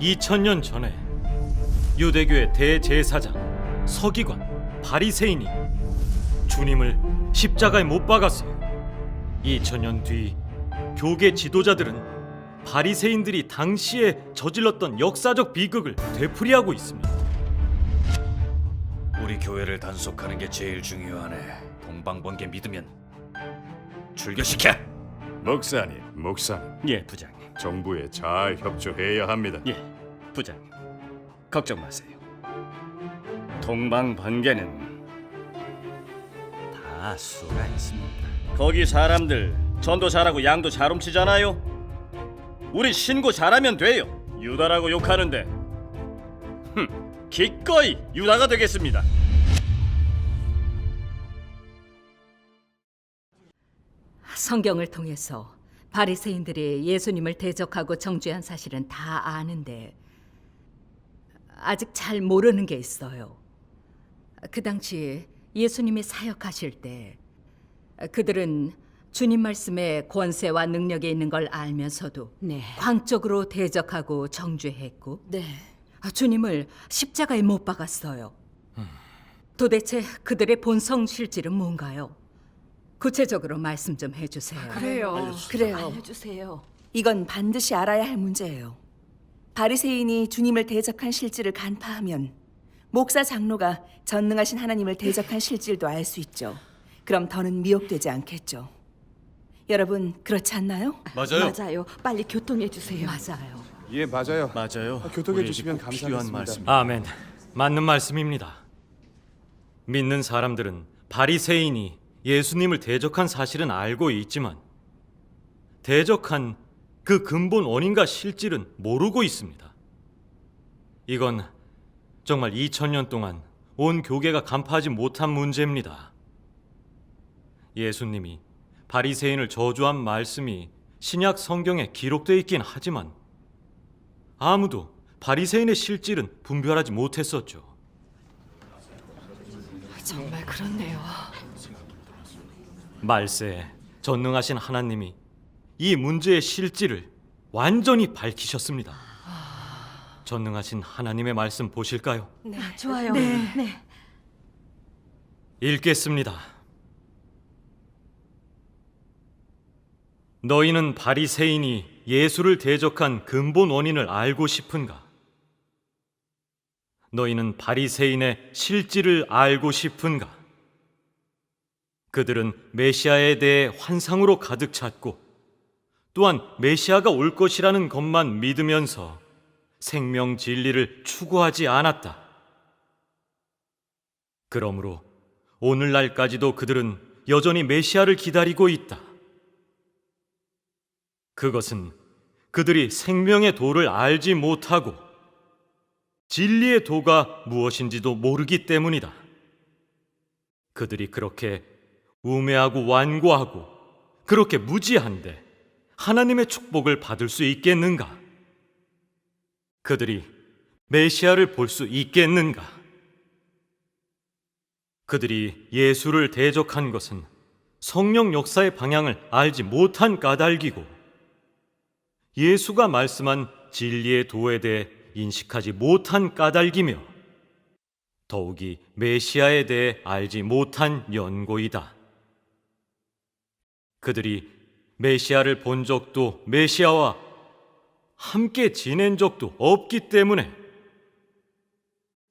2000년 전에 유대교의 대제사장 서기관 바리새인이 주님을 십자가에 못 박았어요. 2000년 뒤 교계 지도자들은 바리새인들이 당시에 저질렀던 역사적 비극을 되풀이하고 있습니다. 우리 교회를 단속하는 게 제일 중요하네. 동방번개 믿으면 출교시켜. 목사님, 목사님, 예, 부장님. 정부에 잘 협조해야 합니다. 예, 부장님. 걱정 마세요. 동방번개는 다 수가 있습니다. 거기 사람들 전도 잘하고 양도 잘 훔치잖아요. 우리 신고 잘하면 돼요. 유다라고 욕하는데, 흠, 기꺼이 유다가 되겠습니다. 성경을 통해서 바리새인들이 예수님을 대적하고 정죄한 사실은 다 아는데 아직 잘 모르는 게 있어요. 그 당시 예수님이 사역하실 때 그들은 주님 말씀에 권세와 능력이 있는 걸 알면서도 네. 광적으로 대적하고 정죄했고 네. 주님을 십자가에 못 박았어요. 도대체 그들의 본성 실질은 뭔가요? 구체적으로 말씀 좀 해주세요. 그래요. 그래요. 알려주세요. 이건 반드시 알아야 할 문제예요. 바리새인이 주님을 대적한 실질을 간파하면 목사 장로가 전능하신 하나님을 대적한 실질도 알 수 있죠. 그럼 더는 미혹되지 않겠죠. 여러분 그렇지 않나요? 맞아요. 맞아요. 빨리 교통해 주세요. 맞아요. 예, 맞아요. 맞아요. 교통해 우리에게 주시면 꼭 필요한 감사하겠습니다. 말씀. 아멘. 맞는 말씀입니다. 믿는 사람들은 바리새인이 예수님을 대적한 사실은 알고 있지만 대적한 그 근본 원인과 실질은 모르고 있습니다. 이건 정말 2000년 동안 온 교계가 간파하지 못한 문제입니다. 예수님이 바리새인을 저주한 말씀이 신약 성경에 기록되어 있긴 하지만 아무도 바리새인의 실질은 분별하지 못했었죠. 정말 그렇네요. 말세에 전능하신 하나님이 이 문제의 실질을 완전히 밝히셨습니다. 전능하신 하나님의 말씀 보실까요? 좋아요. 네. 읽겠습니다. 너희는 바리새인이 예수를 대적한 근본 원인을 알고 싶은가? 너희는 바리새인의 실질을 알고 싶은가? 그들은 메시아에 대해 환상으로 가득 찼고 또한 메시아가 올 것이라는 것만 믿으면서 생명 진리를 추구하지 않았다. 그러므로 오늘날까지도 그들은 여전히 메시아를 기다리고 있다. 그것은 그들이 생명의 도를 알지 못하고 진리의 도가 무엇인지도 모르기 때문이다. 그들이 그렇게 우매하고 완고하고 그렇게 무지한데 하나님의 축복을 받을 수 있겠는가? 그들이 메시아를 볼 수 있겠는가? 그들이 예수를 대적한 것은 성령 역사의 방향을 알지 못한 까닭이고 예수가 말씀한 진리의 도에 대해 인식하지 못한 까닭이며 더욱이 메시아에 대해 알지 못한 연고이다. 그들이 메시아를 본 적도 메시아와 함께 지낸 적도 없기 때문에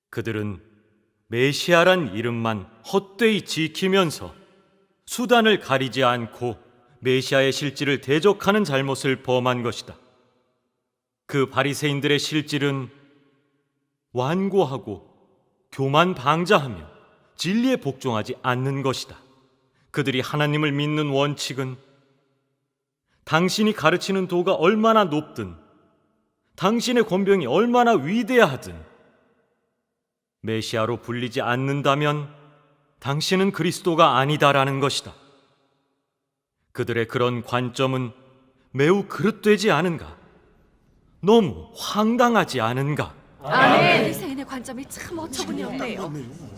그들은 메시아란 이름만 헛되이 지키면서 수단을 가리지 않고 메시아의 실질을 대적하는 잘못을 범한 것이다. 그 바리새인들의 실질은 완고하고 교만 방자하며 진리에 복종하지 않는 것이다. 그들이 하나님을 믿는 원칙은 당신이 가르치는 도가 얼마나 높든 당신의 권병이 얼마나 위대하든 메시아로 불리지 않는다면 당신은 그리스도가 아니다라는 것이다. 그들의 그런 관점은 매우 그릇되지 않은가? 너무 황당하지 않은가? 바리새인의 관점이 참 어처구니 없네요.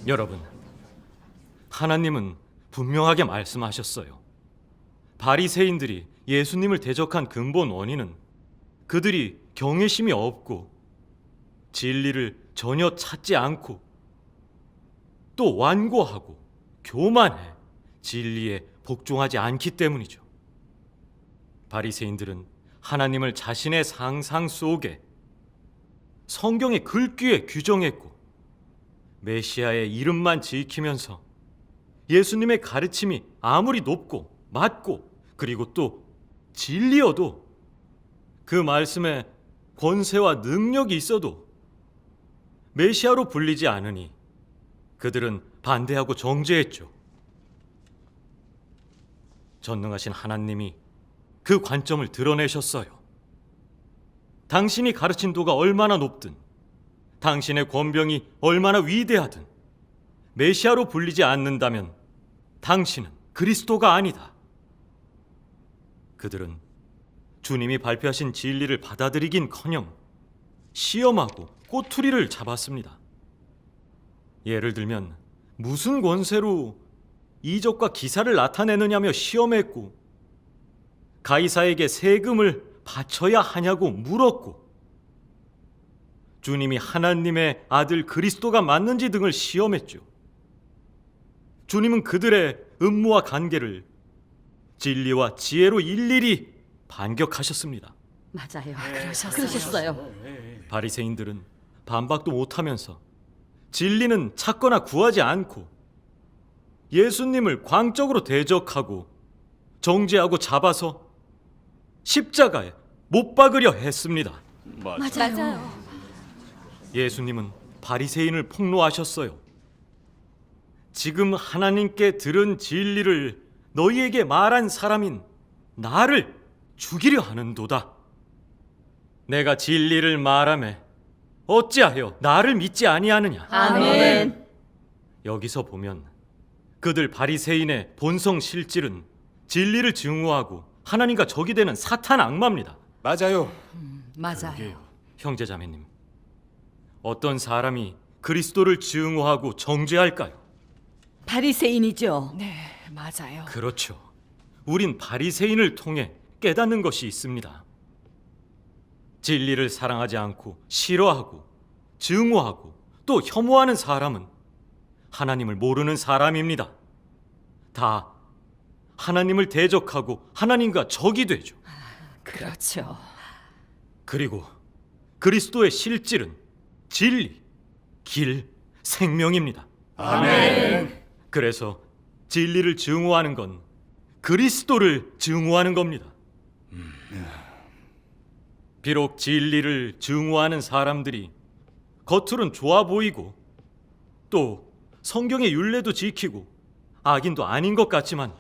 여러분, 하나님은 분명하게 말씀하셨어요. 바리새인들이 예수님을 대적한 근본 원인은 그들이 경외심이 없고 진리를 전혀 찾지 않고 또 완고하고 교만해 진리에 복종하지 않기 때문이죠. 바리새인들은 하나님을 자신의 상상 속에 성경의 글귀에 규정했고 메시아의 이름만 지키면서 예수님의 가르침이 아무리 높고 맞고 그리고 또 진리여도 그 말씀에 권세와 능력이 있어도 메시아로 불리지 않으니 그들은 반대하고 정죄했죠. 전능하신 하나님이 그 관점을 드러내셨어요. 당신이 가르친 도가 얼마나 높든, 당신의 권병이 얼마나 위대하든, 메시아로 불리지 않는다면 당신은 그리스도가 아니다. 그들은 주님이 발표하신 진리를 받아들이긴커녕 시험하고 꼬투리를 잡았습니다. 예를 들면 무슨 권세로 이적과 기사를 나타내느냐며 시험했고 가이사에게 세금을 바쳐야 하냐고 물었고 주님이 하나님의 아들 그리스도가 맞는지 등을 시험했죠. 주님은 그들의 음모와 관계를 진리와 지혜로 일일이 반격하셨습니다. 맞아요. 그러셨어요. 바리새인들은 반박도 못하면서 진리는 찾거나 구하지 않고 예수님을 광적으로 대적하고 정죄하고 잡아서 십자가에 못 박으려 했습니다. 맞아요. 예수님은 바리새인을 폭로하셨어요. 지금 하나님께 들은 진리를 너희에게 말한 사람인 나를 죽이려 하는도다. 내가 진리를 말하매 어찌하여 나를 믿지 아니하느냐? 아멘. 여기서 보면 그들 바리새인의 본성 실질은 진리를 증오하고 하나님과 적이 되는 사탄 악마입니다. 맞아요. 맞아요. 형제자매님, 어떤 사람이 그리스도를 증오하고 정죄할까요? 바리새인이죠. 네, 맞아요. 그렇죠. 우린 바리새인을 통해 깨닫는 것이 있습니다. 진리를 사랑하지 않고 싫어하고 증오하고 또 혐오하는 사람은 하나님을 모르는 사람입니다. 다 하나님을 대적하고 하나님과 적이 되죠. 그렇죠. 그리고 그리스도의 실질은 진리, 길, 생명입니다. 아멘. 그래서 진리를 증오하는 건 그리스도를 증오하는 겁니다. 비록 진리를 증오하는 사람들이 겉으론 좋아 보이고 또 성경의 윤례도 지키고 악인도 아닌 것 같지만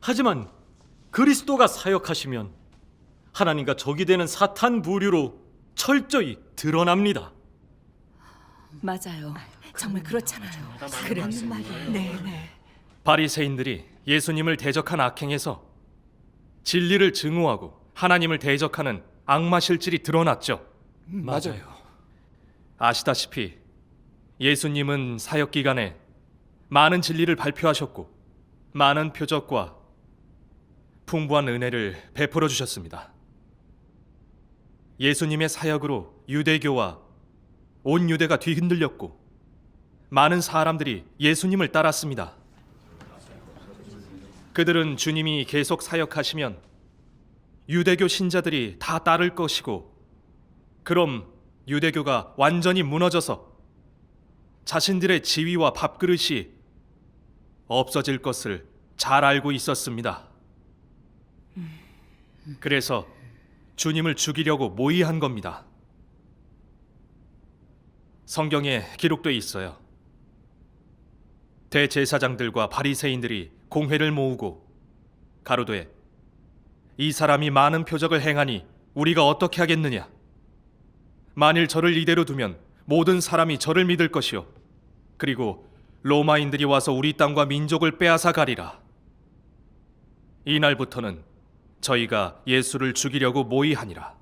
하지만 그리스도가 사역하시면 하나님과 적이 되는 사탄 부류로 철저히 드러납니다. 맞아요. 정말 그렇잖아요. 그러는 말이에요. 네, 네. 바리새인들이 예수님을 대적한 악행에서 진리를 증오하고 하나님을 대적하는 악마 실질이 드러났죠. 맞아요. 아시다시피 예수님은 사역 기간에 많은 진리를 발표하셨고 많은 표적과 풍부한 은혜를 베풀어 주셨습니다. 예수님의 사역으로 유대교와 온 유대가 뒤흔들렸고 많은 사람들이 예수님을 따랐습니다. 그들은 주님이 계속 사역하시면 유대교 신자들이 다 따를 것이고 그럼 유대교가 완전히 무너져서 자신들의 지위와 밥그릇이 없어질 것을 잘 알고 있었습니다. 그래서 주님을 죽이려고 모의한 겁니다. 성경에 기록돼 있어요. 대제사장들과 바리새인들이 공회를 모으고 가로되 이 사람이 많은 표적을 행하니 우리가 어떻게 하겠느냐? 만일 저를 이대로 두면 모든 사람이 저를 믿을 것이요. 그리고 로마인들이 와서 우리 땅과 민족을 빼앗아 가리라. 이날부터는 저희가 예수를 죽이려고 모의하니라.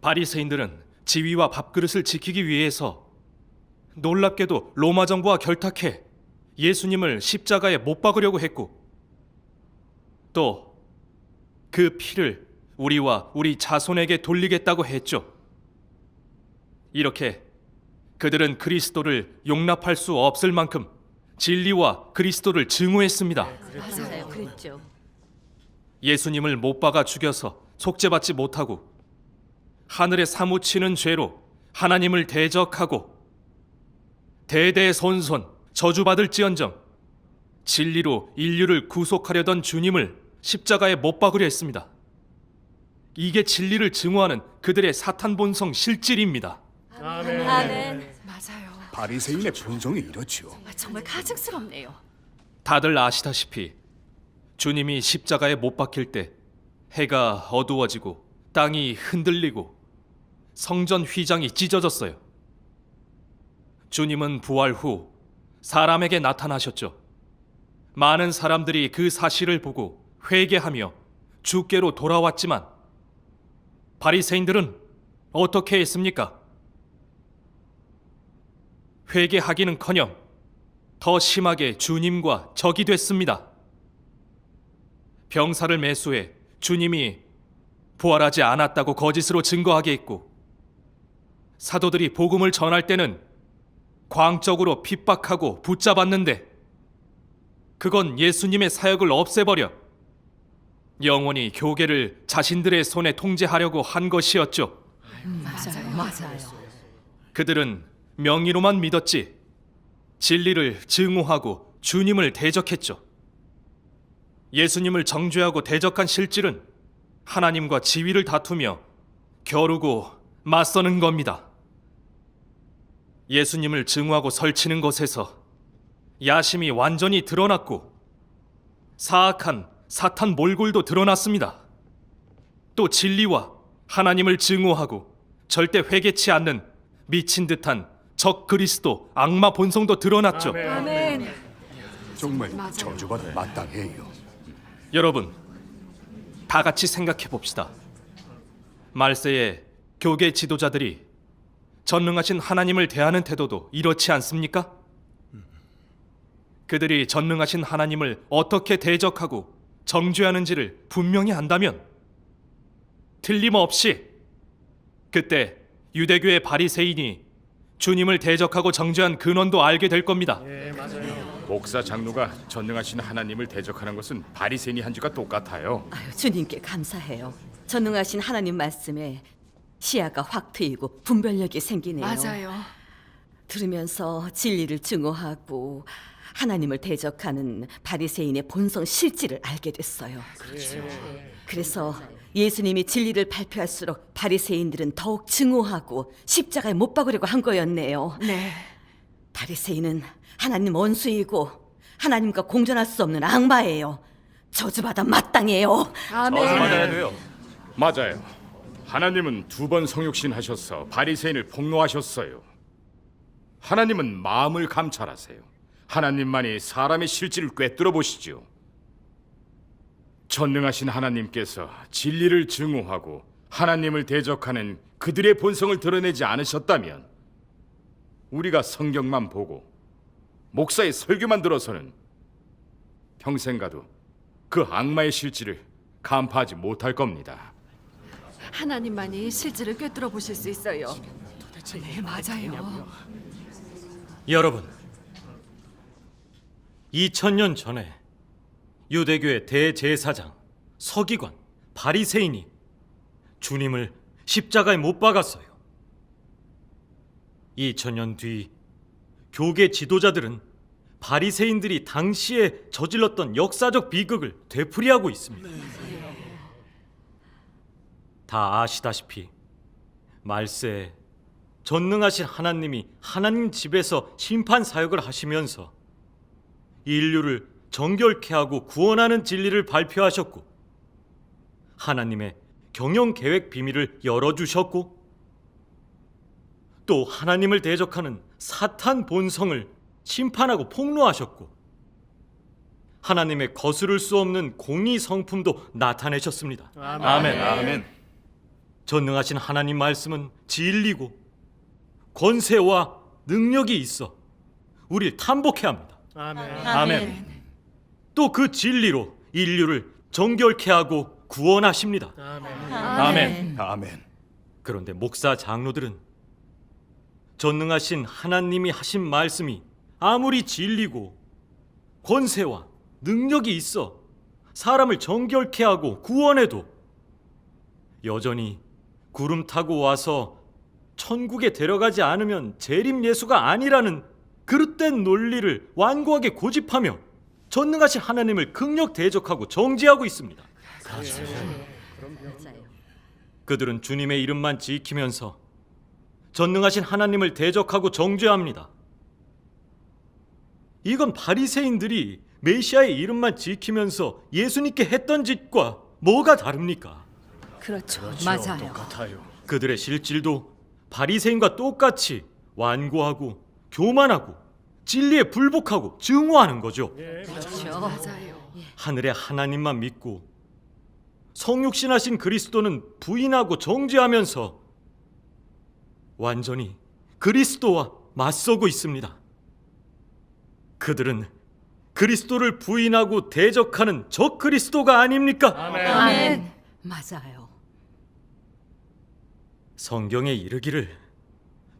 바리새인들은 지위와 밥그릇을 지키기 위해서 놀랍게도 로마 정부와 결탁해 예수님을 십자가에 못 박으려고 했고 또 그 피를 우리와 우리 자손에게 돌리겠다고 했죠. 이렇게 그들은 그리스도를 용납할 수 없을 만큼 진리와 그리스도를 증오했습니다. 맞아요. 그랬죠. 예수님을 못 박아 죽여서 속죄받지 못하고 하늘에 사무치는 죄로 하나님을 대적하고 대대손손 저주받을지언정 진리로 인류를 구속하려던 주님을 십자가에 못 박으려 했습니다. 이게 진리를 증오하는 그들의 사탄 본성 실질입니다. 아멘. 맞아요. 바리새인의 본성이 이렇지요. 아, 정말 가증스럽네요. 다들 아시다시피 주님이 십자가에 못 박힐 때 해가 어두워지고 땅이 흔들리고 성전 휘장이 찢어졌어요. 주님은 부활 후 사람에게 나타나셨죠. 많은 사람들이 그 사실을 보고 회개하며 주께로 돌아왔지만 바리새인들은 어떻게 했습니까? 회개하기는커녕 더 심하게 주님과 적이 됐습니다. 병사를 매수해 주님이 부활하지 않았다고 거짓으로 증거하게 했고 사도들이 복음을 전할 때는 광적으로 핍박하고 붙잡았는데 그건 예수님의 사역을 없애버려 영원히 교계를 자신들의 손에 통제하려고 한 것이었죠. 맞아요. 맞아요. 그들은 명의로만 믿었지 진리를 증오하고 주님을 대적했죠. 예수님을 정죄하고 대적한 실질은 하나님과 지위를 다투며 겨루고 맞서는 겁니다. 예수님을 증오하고 설치는 것에서 야심이 완전히 드러났고 사악한 사탄 몰골도 드러났습니다. 또 진리와 하나님을 증오하고 절대 회개치 않는 미친 듯한 적 그리스도 악마 본성도 드러났죠. 아멘. 정말 저주받아 마땅해요. 여러분, 다 같이 생각해 봅시다. 말세의 교계 지도자들이 전능하신 하나님을 대하는 태도도 이렇지 않습니까? 그들이 전능하신 하나님을 어떻게 대적하고 정죄하는지를 분명히 안다면 틀림없이 그때 유대교의 바리새인이 주님을 대적하고 정죄한 근원도 알게 될 겁니다. 목사 장로가 전능하신 하나님을 대적하는 것은 바리새인이 한 죄가 똑같아요. 아유, 주님께 감사해요. 전능하신 하나님 말씀에 시야가 확 트이고 분별력이 생기네요. 맞아요. 들으면서 진리를 증오하고 하나님을 대적하는 바리새인의 본성 실질을 알게 됐어요. 그렇죠. 그래서 예수님이 진리를 발표할수록 바리새인들은 더욱 증오하고 십자가에 못 박으려고 한 거였네요. 네. 바리새인은 하나님 원수이고 하나님과 공존할 수 없는 악마예요. 저주받아 마땅해요. 아멘. 맞아요. 하나님은 두 번 성육신 하셔서 바리새인을 폭로하셨어요. 하나님은 마음을 감찰하세요. 하나님만이 사람의 실질을 꿰뚫어 보시죠. 전능하신 하나님께서 진리를 증오하고 하나님을 대적하는 그들의 본성을 드러내지 않으셨다면 우리가 성경만 보고 목사의 설교만 들어서는 평생 가도 그 악마의 실질을 간파하지 못할 겁니다. 하나님만이 실질을 꿰뚫어 보실 수 있어요. 네, 맞아요. 여러분, 2000년 전에 유대교의 대제사장, 서기관, 바리새인이 주님을 십자가에 못 박았어요. 2000년 뒤 교계 지도자들은 바리새인들이 당시에 저질렀던 역사적 비극을 되풀이하고 있습니다. 다 아시다시피 말세에 전능하신 하나님이 하나님 집에서 심판 사역을 하시면서 인류를 정결케 하고 구원하는 진리를 발표하셨고 하나님의 경영 계획 비밀을 열어주셨고 또 하나님을 대적하는 사탄 본성을 심판하고 폭로하셨고 하나님의 거스를 수 없는 공의 성품도 나타내셨습니다. 아멘. 아멘. 전능하신 하나님 말씀은 진리고 권세와 능력이 있어 우리를 탐복해 합니다. 아멘. 또 그 진리로 인류를 정결케 하고 구원하십니다. 아멘. 아멘. 그런데 목사 장로들은 전능하신 하나님이 하신 말씀이 아무리 진리고 권세와 능력이 있어 사람을 정결케 하고 구원해도 여전히 구름 타고 와서 천국에 데려가지 않으면 재림 예수가 아니라는 그릇된 논리를 완고하게 고집하며 전능하신 하나님을 극력 대적하고 정죄하고 있습니다. 그들은 주님의 이름만 지키면서 전능하신 하나님을 대적하고 정죄합니다. 이건 바리새인들이 메시아의 이름만 지키면서 예수님께 했던 짓과 뭐가 다릅니까? 그렇죠. 맞아요. 그들의 실질도 바리새인과 똑같이 완고하고 교만하고 진리에 불복하고 증오하는 거죠. 맞아요. 하늘의 하나님만 믿고 성육신하신 그리스도는 부인하고 정죄하면서 완전히 그리스도와 맞서고 있습니다. 그들은 그리스도를 부인하고 대적하는 적 그리스도가 아닙니까? 아멘. 맞아요. 성경에 이르기를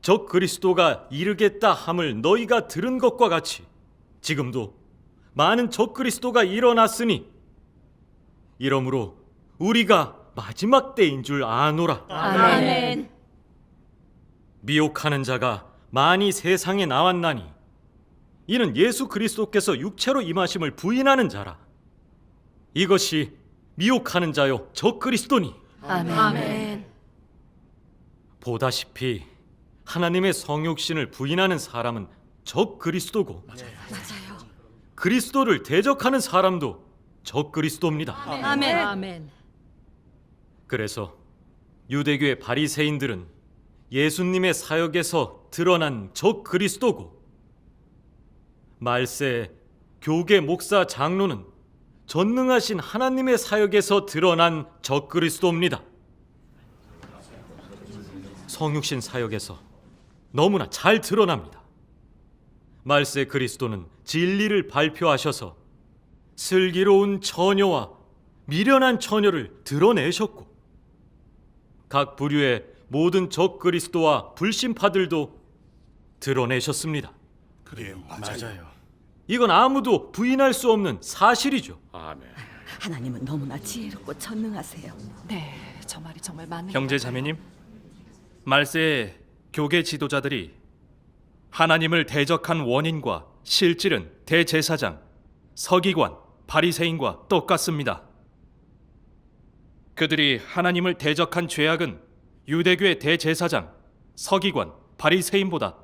적 그리스도가 이르겠다 함을 너희가 들은 것과 같이 지금도 많은 적 그리스도가 일어났으니 이러므로 우리가 마지막 때인 줄 아노라 아멘. 미혹하는 자가 많이 세상에 나왔나니 이는 예수 그리스도께서 육체로 임하심을 부인하는 자라 이것이 미혹하는 자요 적 그리스도니 아멘. 보다시피 하나님의 성육신을 부인하는 사람은 적 그리스도고 맞아요. 그리스도를 대적하는 사람도 적 그리스도입니다. 아멘. 아멘. 그래서 유대교의 바리새인들은 예수님의 사역에서 드러난 적 그리스도고 말세 교계 목사 장로는 전능하신 하나님의 사역에서 드러난 적 그리스도입니다. 성육신 사역에서 너무나 잘 드러납니다. 말세 그리스도는 진리를 발표하셔서 슬기로운 처녀와 미련한 처녀를 드러내셨고 각 부류의 모든 적 그리스도와 불신파들도 드러내셨습니다. 맞아요. 이건 아무도 부인할 수 없는 사실이죠. 아멘. 하나님은 너무나 지혜롭고 전능하세요. 네, 저 말이 정말 맞는 형제 것 같아요. 자매님, 말세의 교계 지도자들이 하나님을 대적한 원인과 실질은 대제사장, 서기관, 바리새인과 똑같습니다. 그들이 하나님을 대적한 죄악은 유대교의 대제사장, 서기관, 바리새인보다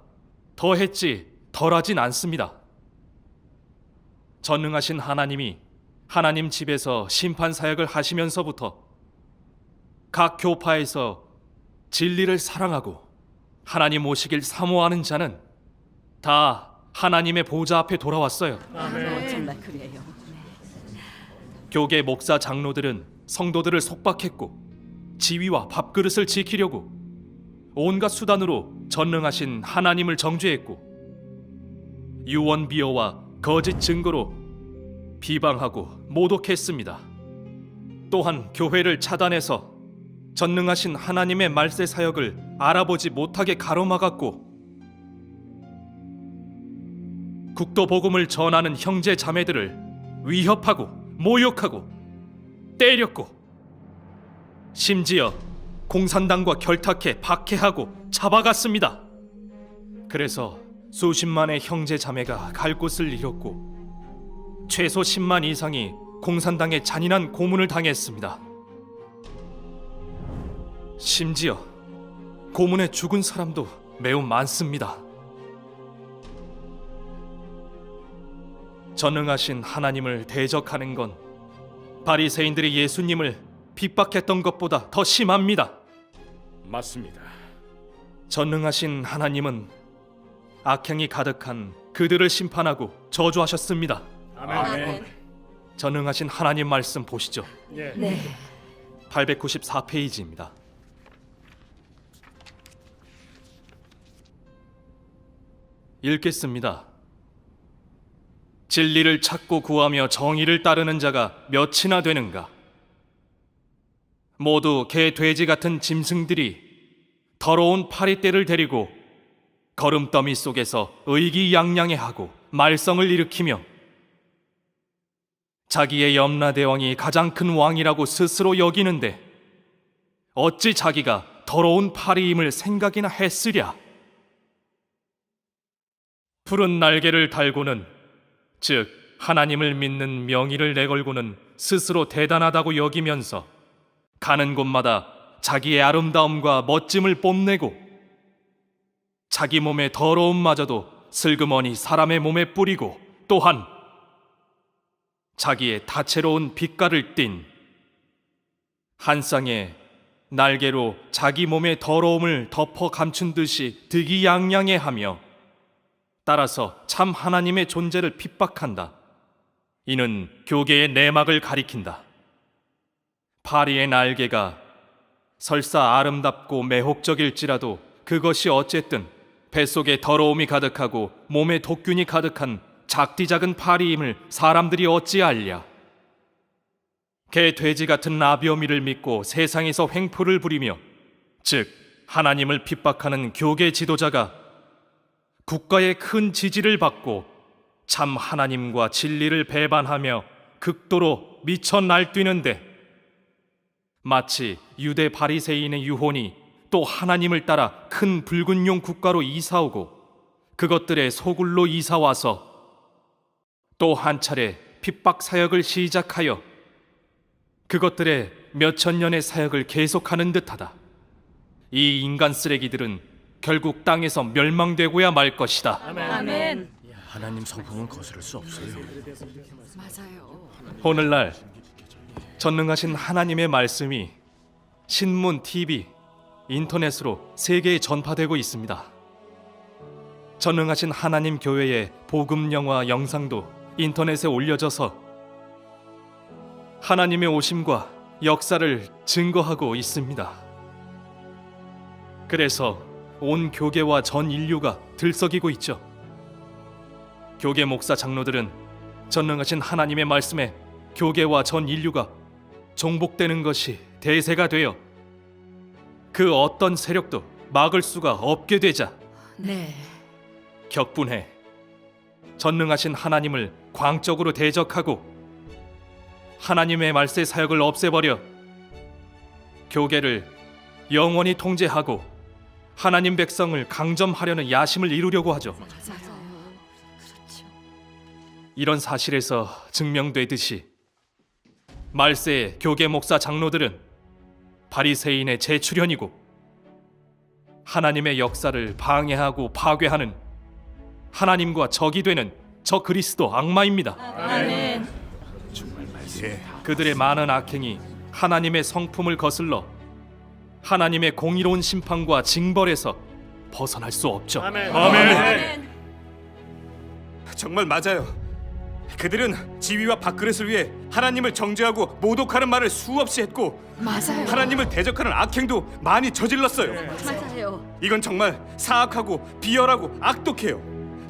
더했지 덜하진 않습니다. 전능하신 하나님이 하나님 집에서 심판 사역을 하시면서부터 각 교파에서 진리를 사랑하고 하나님 오시길 사모하는 자는 다 하나님의 보좌 앞에 돌아왔어요. 어, 정말 그래요. 교계 목사 장로들은 성도들을 속박했고 지위와 밥그릇을 지키려고 온갖 수단으로 전능하신 하나님을 정죄했고 유언 비어와 거짓 증거로 비방하고 모독했습니다. 또한 교회를 차단해서 전능하신 하나님의 말세 사역을 알아보지 못하게 가로막았고 국도 복음을 전하는 형제 자매들을 위협하고 모욕하고 때렸고 심지어 공산당과 결탁해 박해하고 잡아갔습니다. 그래서 수십만의 형제 자매가 갈 곳을 잃었고 최소 10만 이상이 공산당의 잔인한 고문을 당했습니다. 심지어 고문에 죽은 사람도 매우 많습니다. 전능하신 하나님을 대적하는 건 바리새인들이 예수님을 핍박했던 것보다 더 심합니다. 맞습니다. 전능하신 하나님은 악행이 가득한 그들을 심판하고 저주하셨습니다. 아멘. 전능하신 하나님 말씀 보시죠. 네. 894페이지입니다. 읽겠습니다. 진리를 찾고 구하며 정의를 따르는 자가 몇이나 되는가? 모두 개 돼지 같은 짐승들이 더러운 파리떼를 데리고 거름더미 속에서 의기양양해하고 말썽을 일으키며 자기의 염라대왕이 가장 큰 왕이라고 스스로 여기는데 어찌 자기가 더러운 파리임을 생각이나 했으랴? 푸른 날개를 달고는 즉 하나님을 믿는 명의를 내걸고는 스스로 대단하다고 여기면서 가는 곳마다 자기의 아름다움과 멋짐을 뽐내고 자기 몸의 더러움마저도 슬그머니 사람의 몸에 뿌리고 또한 자기의 다채로운 빛깔을 띤 한 쌍의 날개로 자기 몸의 더러움을 덮어 감춘 듯이 득이양양해 하며 따라서 참 하나님의 존재를 핍박한다. 이는 교계의 내막을 가리킨다. 파리의 날개가 설사 아름답고 매혹적일지라도 그것이 어쨌든 뱃속에 더러움이 가득하고 몸에 독균이 가득한 작디 작은 파리임을 사람들이 어찌 알랴? 개 돼지 같은 나비어미를 믿고 세상에서 횡포를 부리며 즉 하나님을 핍박하는 교계 지도자가 국가의 큰 지지를 받고 참 하나님과 진리를 배반하며 극도로 미쳐 날뛰는데 마치 유대 바리새인의 유혼이 또 하나님을 따라 큰 붉은 용 국가로 이사오고 그것들의 소굴로 이사와서 또 한 차례 핍박 사역을 시작하여 그것들의 몇천 년의 사역을 계속하는 듯하다. 이 인간 쓰레기들은 결국 땅에서 멸망되고야 말 것이다. 아멘. 하나님 성품은 거스를 수 없어요. 맞아요. 오늘날 전능하신 하나님의 말씀이 신문, TV, 인터넷으로 세계에 전파되고 있습니다. 전능하신 하나님 교회의 복음 영화 영상도 인터넷에 올려져서 하나님의 오심과 역사를 증거하고 있습니다. 그래서 온 교계와 전 인류가 들썩이고 있죠. 교계 목사 장로들은 전능하신 하나님의 말씀에 교계와 전 인류가 종복되는 것이 대세가 되어 그 어떤 세력도 막을 수가 없게 되자 네. 격분해 전능하신 하나님을 광적으로 대적하고 하나님의 말세 사역을 없애버려 교계를 영원히 통제하고 하나님 백성을 강점하려는 야심을 이루려고 하죠. 맞아요. 그렇죠. 이런 사실에서 증명되듯이 말세의 교계 목사 장로들은 바리새인의 재출현이고 하나님의 역사를 방해하고 파괴하는 하나님과 적이 되는 저 그리스도 악마입니다. 아멘. 그들의 많은 악행이 하나님의 성품을 거슬러 하나님의 공의로운 심판과 징벌에서 벗어날 수 없죠. 아멘. 정말 맞아요. 그들은 지위와 밥그릇을 위해 하나님을 정죄하고 모독하는 말을 수없이 했고 맞아요. 하나님을 대적하는 악행도 많이 저질렀어요. 맞아요. 이건 정말 사악하고 비열하고 악독해요.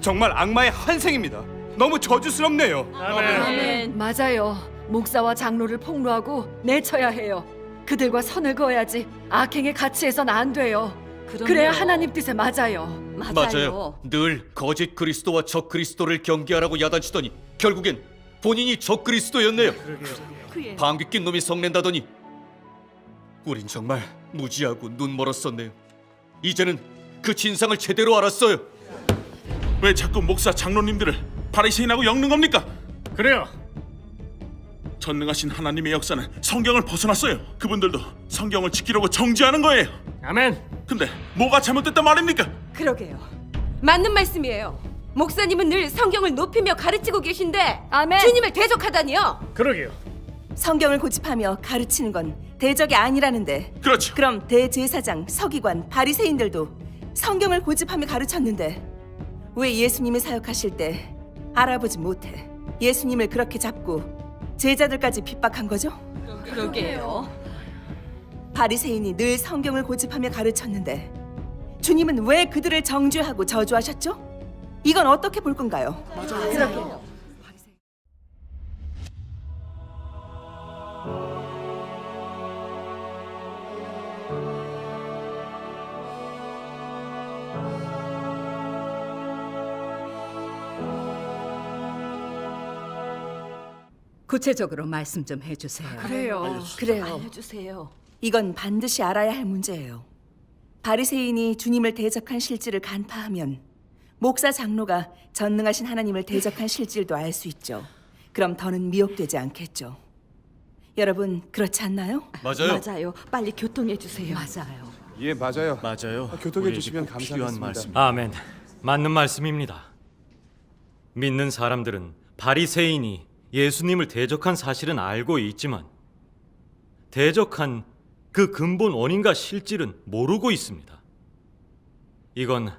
정말 악마의 환생입니다. 너무 저주스럽네요. 아멘. 맞아요. 목사와 장로를 폭로하고 내쳐야 해요. 그들과 선을 그어야지 악행에 같이해선 안 돼요. 그래야 하나님 뜻에 맞아요. 맞아요. 늘 거짓 그리스도와 적 그리스도를 경계하라고 야단치더니 결국엔 본인이 적 그리스도였네요. 그의 방귀 낀 놈이 성낸다더니 우린 정말 무지하고 눈 멀었었네요. 이제는 그 진상을 제대로 알았어요. 왜 자꾸 목사 장로님들을 바리새인하고 엮는 겁니까? 그래요. 전능하신 하나님의 역사는 성경을 벗어났어요. 그분들도 성경을 지키려고 정죄하는 거예요. 아멘. 근데 뭐가 잘못됐단 말입니까? 그러게요. 맞는 말씀이에요. 목사님은 늘 성경을 높이며 가르치고 계신데 아멘. 주님을 대적하다니요. 그러게요. 성경을 고집하며 가르치는 건 대적이 아니라는데 그렇죠. 그럼 대제사장, 서기관, 바리새인들도 성경을 고집하며 가르쳤는데 왜 예수님이 사역하실 때 알아보지 못해 예수님을 그렇게 잡고 제자들까지 핍박한 거죠? 그러게요. 바리새인이 늘 성경을 고집하며 가르쳤는데 주님은 왜 그들을 정죄하고 저주하셨죠? 이건 어떻게 볼 건가요? 그러게요. 구체적으로 말씀 좀 해주세요. 그래요. 그래요. 알려주세요. 이건 반드시 알아야 할 문제예요. 바리새인이 주님을 대적한 실질을 간파하면 목사 장로가 전능하신 하나님을 대적한 실질도 알 수 있죠. 그럼 더는 미혹되지 않겠죠. 여러분 그렇지 않나요? 맞아요. 맞아요. 빨리 교통해 주세요. 맞아요. 예, 맞아요. 맞아요. 교통해 주시면 감사하겠습니다. 아멘. 맞는 말씀입니다. 믿는 사람들은 바리새인이 예수님을 대적한 사실은 알고 있지만 대적한 그 근본 원인과 실질은 모르고 있습니다. 이건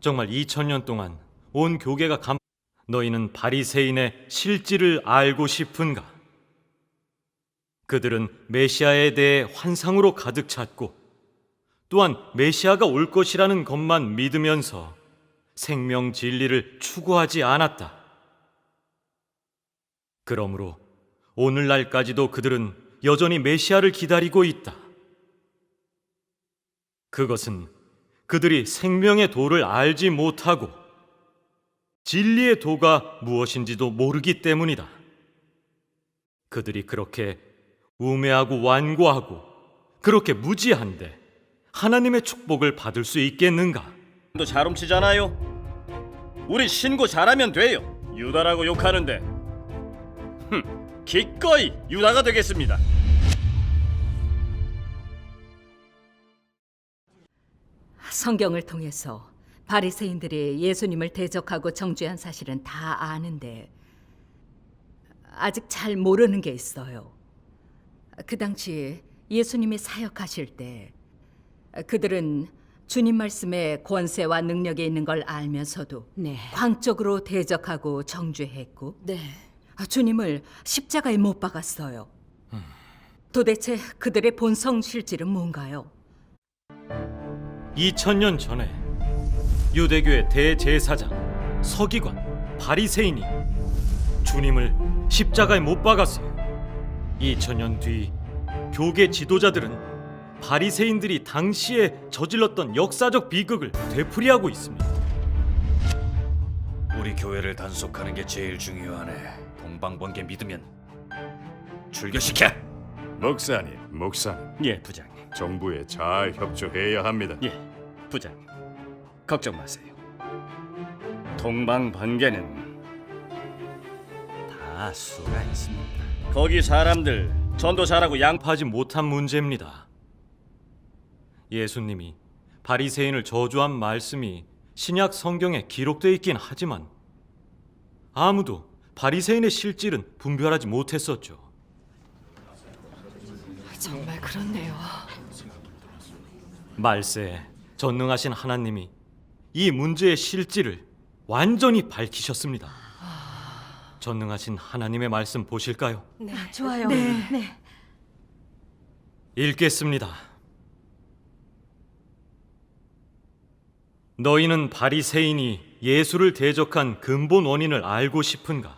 정말 2000년 동안 온 교계가 감 너희는 바리새인의 실질을 알고 싶은가? 그들은 메시아에 대해 환상으로 가득 찼고 또한 메시아가 올 것이라는 것만 믿으면서 생명 진리를 추구하지 않았다. 그러므로 오늘날까지도 그들은 여전히 메시아를 기다리고 있다. 그것은 그들이 생명의 도를 알지 못하고 진리의 도가 무엇인지도 모르기 때문이다. 그들이 그렇게 우매하고 완고하고 그렇게 무지한데 하나님의 축복을 받을 수 있겠는가? 도잘 훔치잖아요. 우리 신고 잘하면 돼요. 유다라고 욕하는데, 흠, 기꺼이 유다가 되겠습니다. 성경을 통해서 바리새인들이 예수님을 대적하고 정죄한 사실은 다 아는데 아직 잘 모르는 게 있어요. 그 당시 예수님이 사역하실 때 그들은 주님 말씀에 권세와 능력이 있는 걸 알면서도 네. 광적으로 대적하고 정죄했고 네. 주님을 십자가에 못 박았어요. 도대체 그들의 본성 실질은 뭔가요? 2000년 전에 유대교의 대제사장 서기관 바리새인이 주님을 십자가에 못 박았어요. 2000년 뒤 교계 지도자들은 바리새인들이 당시에 저질렀던 역사적 비극을 되풀이하고 있습니다. 우리 교회를 단속하는 게 제일 중요하네. 동방번개 믿으면 출교시켜. 목사님, 목사님, 예, 부장님. 정부에 잘 협조해야 합니다. 예, 부장님. 걱정 마세요. 동방 번개는 다 수가 있습니다. 거기 사람들 전도 잘하고 양 하지 못한 문제입니다. 예수님이 바리새인을 저주한 말씀이 신약 성경에 기록되어 있긴 하지만 아무도 바리새인의 실질은 분별하지 못했었죠. 정말 그렇네요. 말세에 전능하신 하나님이 이 문제의 실질을 완전히 밝히셨습니다. 전능하신 하나님의 말씀 보실까요? 좋아요. 네. 읽겠습니다. 너희는 바리새인이 예수를 대적한 근본 원인을 알고 싶은가?